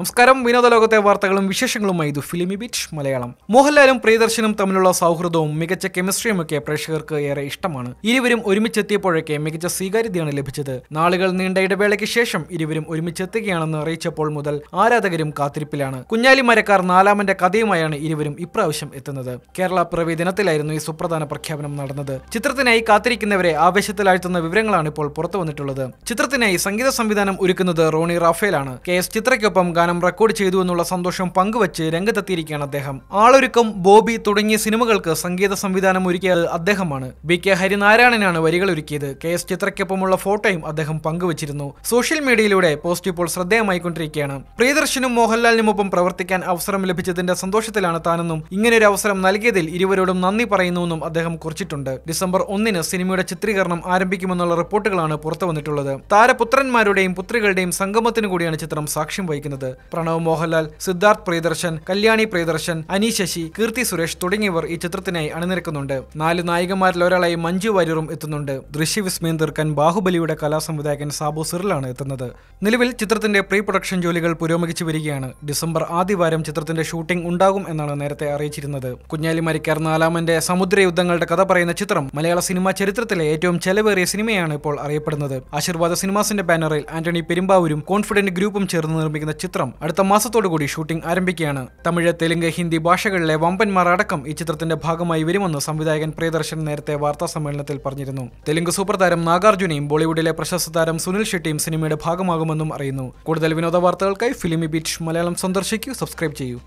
നമസ്കാരം. വിനോദ ലോകത്തെ വാർത്തകളും വിശേഷങ്ങളുമായി ഇത് ഫിലിമി ബീച്ച് മലയാളം. മോഹൻലാലും പ്രിയദർശനും തമ്മിലുള്ള സൗഹൃദവും മികച്ച കെമിസ്ട്രിയുമൊക്കെ പ്രേക്ഷകർക്ക് ഏറെ ഇഷ്ടമാണ്. ഇരുവരും ഒരുമിച്ചെത്തിയപ്പോഴൊക്കെ മികച്ച സ്വീകാര്യതയാണ് ലഭിച്ചത്. നാളുകൾ നീണ്ട ഇടവേളയ്ക്ക് ശേഷം ഇരുവരും ഒരുമിച്ചെത്തുകയാണെന്ന് അറിയിച്ചപ്പോൾ മുതൽ ആരാധകരും കാത്തിരിപ്പിലാണ്. കുഞ്ഞാലി മരക്കാർ നാലാമന്റെ കഥയുമായാണ് ഇരുവരും ഇപ്രാവശ്യം എത്തുന്നത്. കേരള പിറവി ദിനത്തിലായിരുന്നു ഈ സുപ്രധാന പ്രഖ്യാപനം നടന്നത്. ചിത്രത്തിനായി കാത്തിരിക്കുന്നവരെ ആവേശത്തിലാഴ്ത്തുന്ന വിവരങ്ങളാണ് ഇപ്പോൾ പുറത്തു വന്നിട്ടുള്ളത് ചിത്രത്തിനായി സംഗീത സംവിധാനം ഒരുക്കുന്നത് റോണി റാഫേലാണ്. കെ എസ് ചിത്രയ്ക്കൊപ്പം റെക്കോർഡ് ചെയ്തു എന്നുള്ള സന്തോഷം പങ്കുവച്ച് രംഗത്തെത്തിയിരിക്കുകയാണ് അദ്ദേഹം. ആളൊരുക്കം ബോബി തുടങ്ങിയ സിനിമകൾക്ക് സംഗീത സംവിധാനം ഒരുക്കിയത് അദ്ദേഹമാണ്. ബി കെ ഹരിനാരായണനാണ് വരികൾ ഒരുക്കിയത് കെ എസ് ചിത്രയ്ക്കൊപ്പമുള്ള ഫോട്ടോയും അദ്ദേഹം പങ്കുവച്ചിരുന്നു. സോഷ്യൽ മീഡിയയിലൂടെ പോസ്റ്റ് ഇപ്പോൾ ശ്രദ്ധേയമായിക്കൊണ്ടിരിക്കുകയാണ്. പ്രിയദർശനും മോഹൻലാലിനുമൊപ്പം പ്രവർത്തിക്കാൻ അവസരം ലഭിച്ചതിന്റെ സന്തോഷത്തിലാണ് താനെന്നും ഇങ്ങനൊരു അവസരം നൽകിയതിൽ ഇരുവരോടും നന്ദി പറയുന്നുവെന്നും അദ്ദേഹം കുറിച്ചിട്ടുണ്ട്. ഡിസംബർ ഒന്നിന് സിനിമയുടെ ചിത്രീകരണം ആരംഭിക്കുമെന്നുള്ള റിപ്പോർട്ടുകളാണ് പുറത്തുവന്നിട്ടുള്ളത്. താരപുത്രന്മാരുടെയും പുത്രികളുടെയും സംഗമത്തിനു കൂടിയാണ് ചിത്രം സാക്ഷ്യം വഹിക്കുന്നത്. പ്രണവ് മോഹൻലാൽ സിദ്ധാർത്ഥ് പ്രിയദർശൻ കല്യാണി പ്രിയദർശൻ അനി ശശി കീർത്തി സുരേഷ് തുടങ്ങിയവർ ഈ ചിത്രത്തിനായി അണിനിരക്കുന്നുണ്ട്. നാല് നായികമാരിൽ ഒരാളായി മഞ്ജു വാര്യറും എത്തുന്നുണ്ട്. ദൃശ്യ ദൃശ്യവിസ്മയം തീർക്കാൻ ബാഹുബലിയുടെ കലാസംവിധായകൻ സാബു സിറിലാണ് എത്തുന്നത്. നിലവിൽ ചിത്രത്തിന്റെ പ്രീ പ്രൊഡക്ഷൻ ജോലികൾ പുരോഗമിച്ചു വരികയാണ്. ഡിസംബർ ആദ്യവാരം ചിത്രത്തിന്റെ ഷൂട്ടിംഗ് ഉണ്ടാകും എന്നാണ് നേരത്തെ അറിയിച്ചിരുന്നത്. കുഞ്ഞാലി മരിക്കാർ നാലാമന്റെ സമുദ്ര യുദ്ധങ്ങളുടെ കഥ പറയുന്ന ചിത്രം മലയാള സിനിമാ ചരിത്രത്തിലെ ഏറ്റവും ചെലവേറിയ സിനിമയാണ് ഇപ്പോൾ അറിയപ്പെടുന്നത്. ആശീർവാദ സിനിമാസിന്റെ ബാനറിൽ ആന്റണി പെരുമ്പാവൂരും കോൺഫിഡന്റ് ഗ്രൂപ്പും ചേർന്ന് നിർമ്മിക്കുന്ന ചിത്രം അടുത്ത മാസത്തോടു കൂടി ഷൂട്ടിംഗ് ആരംഭിക്കുകയാണ്. തമിഴ് തെലുങ്ക് ഹിന്ദി ഭാഷകളിലെ വമ്പന്മാർ അടക്കം ഈ ചിത്രത്തിന്റെ ഭാഗമായി വരുമെന്ന് സംവിധായകൻ പ്രിയദർശൻ നേരത്തെ വാർത്താ സമ്മേളനത്തിൽ പറഞ്ഞിരുന്നു. തെലുങ്ക് സൂപ്പർ താരം നാഗാർജുനയും ബോളിവുഡിലെ പ്രശസ്ത താരം സുനിൽ ഷെട്ടിയും സിനിമയുടെ ഭാഗമാകുമെന്നും അറിയുന്നു. കൂടുതൽ വിനോദ വാർത്തകൾക്കായി ഫിലിമി ബീച്ച് മലയാളം സന്ദർശിക്കൂ സബ്സ്ക്രൈബ് ചെയ്യൂ.